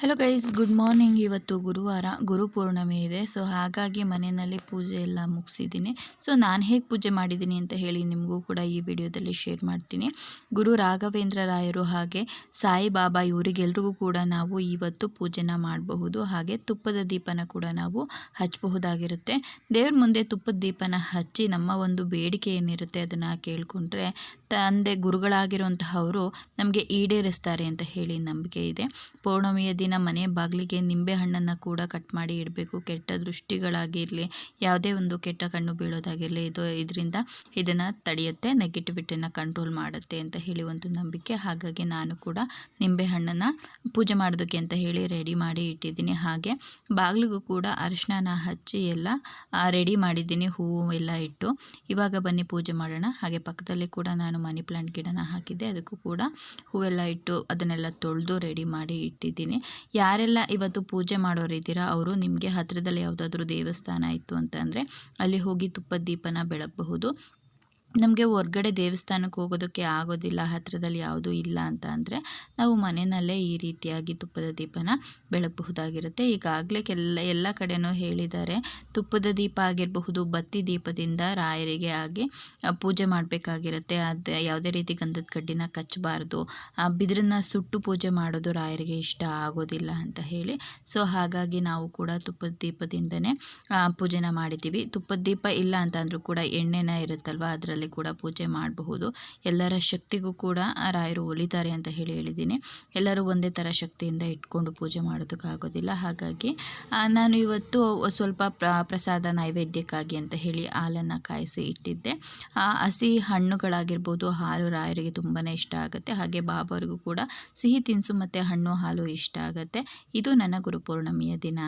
Hello guys good morning ಇವತ್ತು ಗುರುವಾರ ಗುರು ಪೂರ್ಣಿಮೆ ಇದೆ. ಸೊ ಹಾಗಾಗಿ ಮನೆಯಲ್ಲಿ ಪೂಜೆ ಎಲ್ಲ ಮುಗಿಸಿದ್ದೀನಿ. ಸೊ ನಾನು ಹೇಗೆ ಪೂಜೆ ಮಾಡಿದ್ದೀನಿ ಅಂತ ಹೇಳಿ ನಿಮಗೂ ಕೂಡ ಈ ವಿಡಿಯೋದಲ್ಲಿ ಶೇರ್ ಮಾಡ್ತೀನಿ. ಗುರು ರಾಘವೇಂದ್ರ ರಾಯರು ಹಾಗೆ ಸಾಯಿಬಾಬಾ ಇವರಿಗೆಲ್ರಿಗೂ ಕೂಡ ನಾವು ಇವತ್ತು ಪೂಜೆನ ಮಾಡಬಹುದು. ಹಾಗೆ ತುಪ್ಪದ ದೀಪನ ಕೂಡ ನಾವು ಹಚ್ಚಬಹುದಾಗಿರುತ್ತೆ ದೇವ್ರ ಮುಂದೆ ತುಪ್ಪದ ದೀಪನ ಹಚ್ಚಿ ನಮ್ಮ ಒಂದು ಬೇಡಿಕೆ ಏನಿರುತ್ತೆ ಅದನ್ನು ಕೇಳಿಕೊಂಡ್ರೆ ತಂದೆ ಗುರುಗಳಾಗಿರುವಂತಹವರು ನಮಗೆ ಈಡೇರಿಸ್ತಾರೆ ಅಂತ ಹೇಳಿ ನಂಬಿಕೆ ಇದೆ. ಪೌರ್ಣಮಿಯ ಮನೆ ಬಾಗಿಲಿಗೆ ನಿಂಬೆ ಹಣ್ಣನ್ನು ಕೂಡ ಕಟ್ ಮಾಡಿ ಇಡಬೇಕು. ಕೆಟ್ಟ ದೃಷ್ಟಿಗಳಾಗಿರಲಿ, ಯಾವುದೇ ಒಂದು ಕೆಟ್ಟ ಕಣ್ಣು ಬೀಳೋದಾಗಿರಲಿ, ಇದು ಇದರಿಂದ ಇದನ್ನು ತಡೆಯುತ್ತೆ ನೆಗೆಟಿವಿಟಿನ ಕಂಟ್ರೋಲ್ ಮಾಡುತ್ತೆ ಅಂತ ಹೇಳಿ ಒಂದು ನಂಬಿಕೆ. ಹಾಗಾಗಿ ನಾನು ಕೂಡ ನಿಂಬೆ ಹಣ್ಣನ್ನು ಪೂಜೆ ಮಾಡೋದಕ್ಕೆ ಅಂತ ಹೇಳಿ ರೆಡಿ ಮಾಡಿ ಇಟ್ಟಿದ್ದೀನಿ. ಹಾಗೆ ಬಾಗಿಲಿಗೂ ಕೂಡ ಅರಿಶಿನ ಹಚ್ಚಿ ಎಲ್ಲ ರೆಡಿ ಮಾಡಿದ್ದೀನಿ, ಹೂವು ಎಲ್ಲ ಇಟ್ಟು. ಇವಾಗ ಬನ್ನಿ ಪೂಜೆ ಮಾಡೋಣ. ಹಾಗೆ ಪಕ್ಕದಲ್ಲಿ ಕೂಡ ನಾನು ಮನಿ ಪ್ಲಾಂಟ್ ಗಿಡನ ಹಾಕಿದ್ದೆ. ಅದಕ್ಕೂ ಕೂಡ ಹೂವೆಲ್ಲ ಇಟ್ಟು ಅದನ್ನೆಲ್ಲ ತೊಳೆದು ರೆಡಿ ಮಾಡಿ ಇಟ್ಟಿದ್ದೀನಿ. ಯಾರೆಲ್ಲ ಇವತ್ತು ಪೂಜೆ ಮಾಡೋರಿದ್ದೀರಾ ಅವರು ನಿಮಗೆ ಹತ್ತಿರದಲ್ಲಿ ಯಾವುದಾದ್ರೂ ದೇವಸ್ಥಾನ ಇತ್ತು ಅಂತಂದರೆ ಅಲ್ಲಿ ಹೋಗಿ ತುಪ್ಪದ ದೀಪನ ಬೆಳಗಬಹುದು ನಮಗೆ ಹೊರ್ಗಡೆ ದೇವಸ್ಥಾನಕ್ಕೆ ಹೋಗೋದಕ್ಕೆ ಆಗೋದಿಲ್ಲ ಹತ್ತಿರದಲ್ಲಿ ಯಾವುದೂ ಇಲ್ಲ ಅಂತ ಅಂದರೆ ನಾವು ಮನೆಯಲ್ಲೇ ಈ ರೀತಿಯಾಗಿ ತುಪ್ಪದ ದೀಪನ ಬೆಳಗಬಹುದಾಗಿರುತ್ತೆ ಈಗಾಗಲೇ ಕೆಲ ಎಲ್ಲ ಕಡೆಯೂ ಹೇಳಿದ್ದಾರೆ, ತುಪ್ಪದ ದೀಪ ಆಗಿರಬಹುದು, ಬತ್ತಿ ದೀಪದಿಂದ ರಾಯರಿಗೆ ಆಗಿ ಪೂಜೆ ಮಾಡಬೇಕಾಗಿರುತ್ತೆ. ಅದು ಯಾವುದೇ ರೀತಿ ಗಂಧದ ಕಡ್ಡಿನ ಕಚ್ಚಬಾರ್ದು ಬಿದಿರನ್ನ ಸುಟ್ಟು ಪೂಜೆ ಮಾಡೋದು ರಾಯರಿಗೆ ಇಷ್ಟ ಆಗೋದಿಲ್ಲ ಅಂತ ಹೇಳಿ. ಸೊ, ಹಾಗಾಗಿ ನಾವು ಕೂಡ ತುಪ್ಪದ ದೀಪದಿಂದನೇ ಪೂಜೆನ ಮಾಡಿದ್ದೀವಿ. ತುಪ್ಪದ ದೀಪ ಇಲ್ಲ ಅಂತ ಅಂದರೂ ಕೂಡ ಎಣ್ಣೆನ ಇರುತ್ತಲ್ವ, ಅದರಲ್ಲಿ ಕೂಡ ಪೂಜೆ ಮಾಡಬಹುದು. ಎಲ್ಲರ ಶಕ್ತಿಗೂ ಕೂಡ ರಾಯರು ಒಲಿತಾರೆ ಅಂತ ಹೇಳಿ ಹೇಳಿದ್ದೀನಿ. ಎಲ್ಲರೂ ಒಂದೇ ಥರ ಶಕ್ತಿಯಿಂದ ಇಟ್ಕೊಂಡು ಪೂಜೆ ಮಾಡೋದಕ್ಕಾಗೋದಿಲ್ಲ. ಹಾಗಾಗಿ ನಾನು ಇವತ್ತು ಸ್ವಲ್ಪ ಪ್ರಸಾದ ನೈವೇದ್ಯಕ್ಕಾಗಿ ಅಂತ ಹೇಳಿ ಹಾಲನ್ನು ಕಾಯಿಸಿ ಇಟ್ಟಿದ್ದೆ. ಹಸಿ ಹಣ್ಣುಗಳಾಗಿರ್ಬೋದು ಹಾಲು ರಾಯರಿಗೆ ತುಂಬಾ ಇಷ್ಟ ಆಗುತ್ತೆ. ಹಾಗೆ ಬಾಬಾರಿಗೂ ಕೂಡ ಸಿಹಿ ತಿನಿಸು ಮತ್ತು ಹಣ್ಣು ಹಾಲು ಇಷ್ಟ ಆಗುತ್ತೆ. ಇದು ನನ್ನ ಗುರುಪೂರ್ಣಮಿಯ ದಿನ.